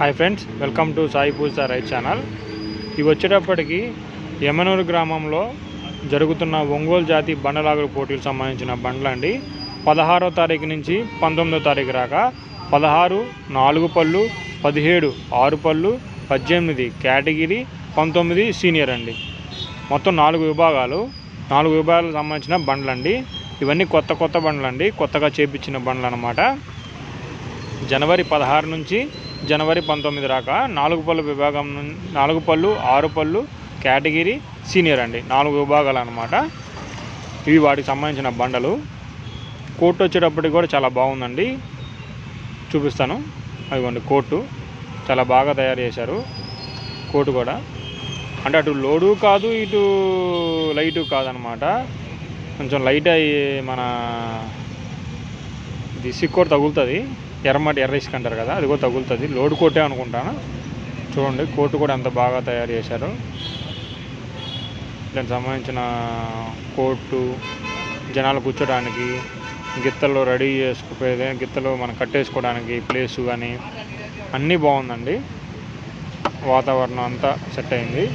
Hi friends welcome to Sai Puja right channel. ఇవి వచ్చేటప్పటికి యమనూరు గ్రామంలో జరుగుతున్న ఒంగోలు జాతి బండలాగుడు పోటీలకు సంబంధించిన బండ్లు అండి. పదహారో తారీఖు నుంచి పంతొమ్మిదో తారీఖు రాక పదహారు నాలుగు పళ్ళు పదిహేడు ఆరు పళ్ళు పద్దెనిమిది కేటగిరీ పంతొమ్మిది సీనియర్ అండి. మొత్తం నాలుగు విభాగాలు నాలుగు విభాగాలకు సంబంధించిన బండ్లు అండి. ఇవన్నీ కొత్త కొత్త బండ్లు అండి కొత్తగా చేపించిన బండ్లు అనమాట జనవరి పదహారు నుంచి జనవరి పంతొమ్మిది రాక నాలుగు పళ్ళు విభాగం నాలుగు పళ్ళు ఆరు పళ్ళు కేటగిరీ సీనియర్ అండి. నాలుగు విభాగాలు అనమాట ఇవి వాటికి సంబంధించిన బండలు. కోర్టు వచ్చేటప్పటికి కూడా చాలా బాగుందండి. చూపిస్తాను. అదిగోండి కోర్టు. చాలా బాగా తయారు చేశారు. కోర్టు కూడా. అంటే అటు లోడు కాదు ఇటు లైటు కాదనమాట కొంచెం లైట్ అయ్యి మన ఇది సిక్కు కూడా తగులుతుంది. ఎర్రమట్టి ఎర్ర ఇసుక అంటారు కదా అది కూడా తగులుతుంది. లోడ్ కోటే అనుకుంటాను. చూడండి కోటు కూడా ఎంత బాగా తయారు చేశారు. దానికి సంబంధించిన కోటు జనాలు కూర్చోడానికి గిత్తలు రెడీ చేసుకుపోయేది గిత్తలు మనం కట్టేసుకోవడానికి ప్లేసు కానీ అన్నీ బాగుందండి. వాతావరణం అంతా సెట్ అయింది.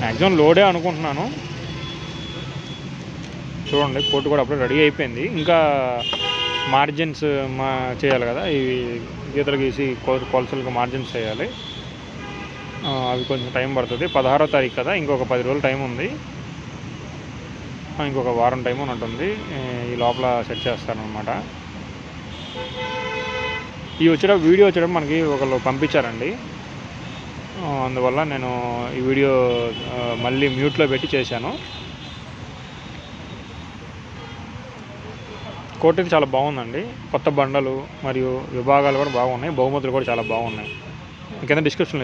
మ్యాక్సిమం లోడే అనుకుంటున్నాను. చూడండి కోర్టు కూడా అప్పుడే రెడీ అయిపోయింది. ఇంకా మార్జిన్స్ మా చేయాలి కదా? ఇవి గీతలు గీసి కొలసలకు మార్జిన్స్ చేయాలి. అవి కొంచెం టైం పడుతుంది. పదహారో తారీఖు కదా? ఇంకొక పది రోజులు టైం ఉంది. ఇంకొక వారం టైం ఉన్నట్టుంది. ఈ ఈ లోపల సెట్ చేస్తారనమాట ఈ వచ్చేట వీడియో వచ్చేటప్పుడు మనకి ఒకళ్ళు పంపించారండి. అందువల్ల నేను ఈ వీడియో మళ్ళీ మ్యూట్లో పెట్టి చేశాను. కోట అయితే చాలా బాగుందండి. కొత్త బండలు మరియు విభాగాలు కూడా బాగున్నాయి. బహుమతులు కూడా చాలా బాగున్నాయి. కింద డిస్క్రిప్షన్లో